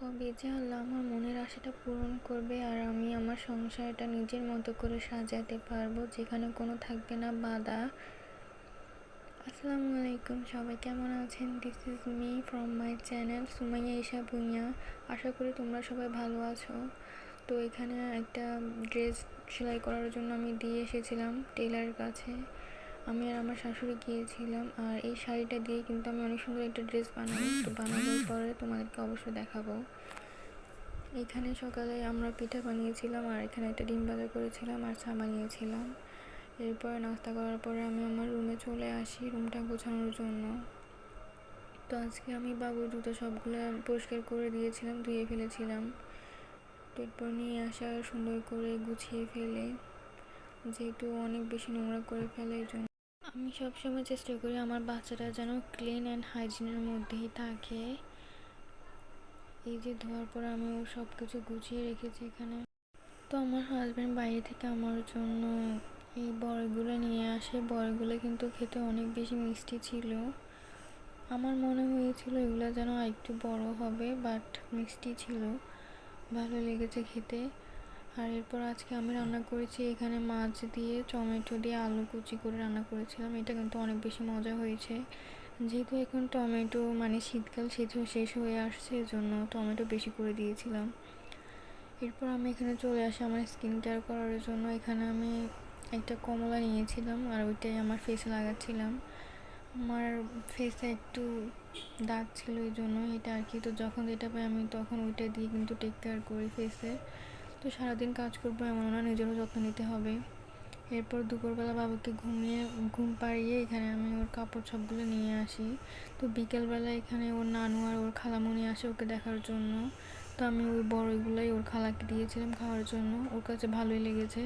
কবে যে আল্লাহ আমার মনের আশাটা পূরণ করবে আর আমি আমার সংসারটা নিজের মতো করে সাজাতে পারব, যেখানে কোনো থাকবে না বাধা। আসসালামু আলাইকুম, সবাই কেমন আছেন? This is me from my channel Sumaiya Isha Bhuiyan. আশা করি তোমরা সবাই ভালো আছো। তো এখানে একটা ড্রেস সেলাই করার জন্য আমি দিয়ে এসেছিলাম টেলারের কাছে। আমি আর আমার শাশুড়ি গিয়েছিলাম, আর এই শাড়িটা দিয়ে কিন্তু আমি অনেক সুন্দর একটা ড্রেস বানাই তো বানানোর পরে তোমাদেরকে অবশ্যই দেখাবো। এখানে সকালে আমরা পিঠা বানিয়েছিলাম, আর এখানে একটা ডিম বাজার করেছিলাম, আর চা বানিয়েছিলাম। এরপর নাস্তা করার পরে আমি আমার রুমে চলে আসি, রুমটা গোছানোর জন্য। তো আজকে আমি বাবুর জুতো সবগুলো পরিষ্কার করে দিয়েছিলাম, ধুয়ে ফেলেছিলাম। তো এরপর নিয়ে আসা সুন্দর করে গুছিয়ে ফেলে, যেহেতু অনেক বেশি নোংরা করে ফেলে, এই জন্য আমি সবসময় চেষ্টা করি আমার বাচ্চাটা যেন ক্লিন অ্যান্ড হাইজিনের মধ্যেই থাকে। এই যে ধোয়ার পর আমি ওর সব কিছু গুছিয়ে রেখেছি এখানে। তো আমার হাজব্যান্ড বাইরে থেকে আমার জন্য এই বড়গুলো নিয়ে আসে। বড়গুলো কিন্তু খেতে অনেক বেশি মিষ্টি ছিল। আমার মনে হয়েছিল এগুলো যেন একটু বড় হবে বাট মিষ্টি ছিল। ভালো লেগেছে খেতে। আর এরপর আজকে আমি রান্না করেছি এখানে মাছ দিয়ে, টমেটো দিয়ে, আলু কুচি করে রান্না করেছিলাম। এটা কিন্তু অনেক বেশি মজা হয়েছে। যেহেতু এখন টমেটো মানে শীতকাল শেষ শেষ হয়ে আসছে, এজন্য টমেটো বেশি করে দিয়েছিলাম। এরপর আমি এখানে চলে আসি আমার স্কিন কেয়ার করার জন্য। এখানে আমি একটা কমলা নিয়েছিলাম আর ওইটাই আমার ফেসে লাগাচ্ছিলাম। আমার ফেসে একটু দাগ ছিল এই জন্য এটা আর কি। তো যখন যেটা পাই আমি তখন ওইটা দিয়ে কিন্তু টেক কেয়ার করি ফেসে তো সারাদিন কাজ করব এমন না, নিজেরও যত্ন নিতে হবে। এরপর দুপুরবেলা বাবাকে ঘুমিয়ে, ঘুম পাড়িয়ে এখানে আমি ওর কাপড় সবগুলো নিয়ে আসি। তো বিকেলবেলা এখানে ওর নানু আর ওর খালামণি আসে ওকে দেখার জন্য। তো আমি ওই বড়গুলোই ওর খালাকে দিয়েছিলাম খাওয়ার জন্য, ওর কাছে ভালোই লেগেছে।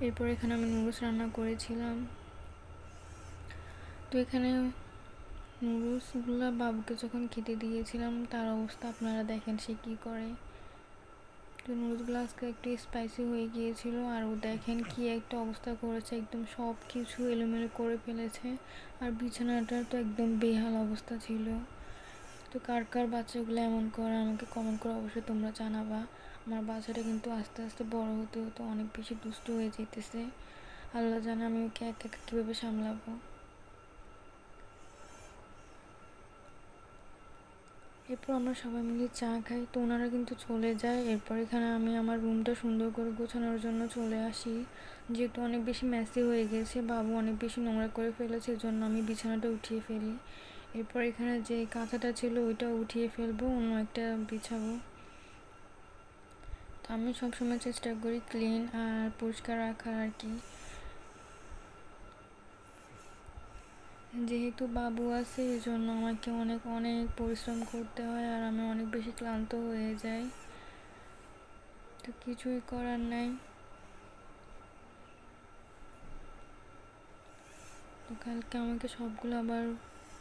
এরপর এখানে আমি নুডলস রান্না করেছিলাম। তো এখানে নুডলসগুলো বাবুকে যখন খেতে দিয়েছিলাম, তার অবস্থা আপনারা দেখেন সে কী করে। নুডলসগুলো আজকে একটু স্পাইসি হয়ে গিয়েছিল আর ও দেখেন কি একটা অবস্থা করেছে, একদম সব কিছু এলোমেলো করে ফেলেছে আর বিছানাটার তো একদম বেহাল অবস্থা ছিল। তো কার কার বাচ্চাগুলো এমন করে আমাকে কমেন্ট করে অবশ্যই তোমরা জানাবা। আমার বাচ্চাটা কিন্তু আস্তে আস্তে বড় হতে হতে অনেক বেশি দুষ্ট হয়ে যেতেছে। আল্লাহ জানে আমি ওকে এক একা কীভাবে সামলাবো। এরপর আমরা সবাই মিলে চা খাই। তো ওনারা কিন্তু চলে যায়। এরপর এখানে আমি আমার রুমটা সুন্দর করে গোছানোর জন্য চলে আসি। যেহেতু অনেক বেশি ম্যাসি হয়ে গেছে, বাবু অনেক বেশি নোংরা করে ফেলেছে জন্য আমি বিছানাটা উঠিয়ে ফেলি। এরপর এখানে যে কাঁথাটা ছিল ওইটা উঠিয়ে ফেলব, অন্য একটা বিছাবো। তো আমি সবসময় চেষ্টা করি ক্লিন আর পরিষ্কার রাখার আর কি। যেহেতু বাবু আছে, এই জন্য আমাকে অনেক অনেক পরিশ্রম করতে হয় আর আমি অনেক বেশি ক্লান্ত হয়ে যাই। তো কিছুই করার নাই। তো কালকে আমাকে সবগুলো আবার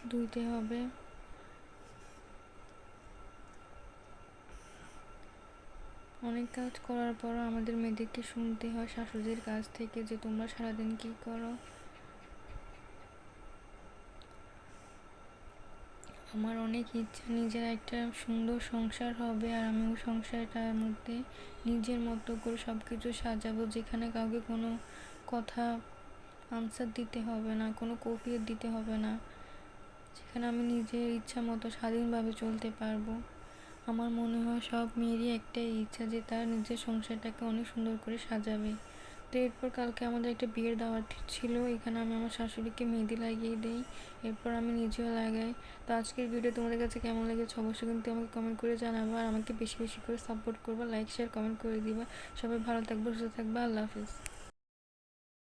ধুইতে হবে। অনেক কাজ করার পর আমাদের মেয়েদেরকে শুনতে হয় শাশুড়ির কাছ থেকে যে তোমরা সারাদিন কী করো। আমার অনেক ইচ্ছা নিজের একটা সুন্দর সংসার হবে আর আমি ওই সংসারটার মধ্যে নিজের মতো করে সব কিছু সাজাবো যেখানে কাউকে কোনো কথা আনসার দিতে হবে না, কোনো কফিয়ত দিতে হবে না। যেখানে আমি নিজের ইচ্ছা মতো স্বাধীনভাবে চলতে পারব। আমার মনে হয় সব মেয়েরই একটাই ইচ্ছা যে তার নিজের সংসারটাকে অনেক সুন্দর করে সাজাবে। তো এরপর কালকে আমাদের একটা বিয়ের দাওয়াত ছিল। এখানে আমি আমার শাশুড়িকে মেহেদি লাগিয়ে দিই। এরপর আমি নিজেও লাগাই। তো আজকের ভিডিও তোমাদের কাছে কেমন লেগেছে অবশ্যই কিন্তু আমাকে কমেন্ট করে জানাব। আর আমাকে বেশি বেশি করে সাপোর্ট করবা লাইক শেয়ার কমেন্ট করে দিবা। সবাই ভালো থাকবে, সুস্থ থাকবা। আল্লাহ হাফিজ।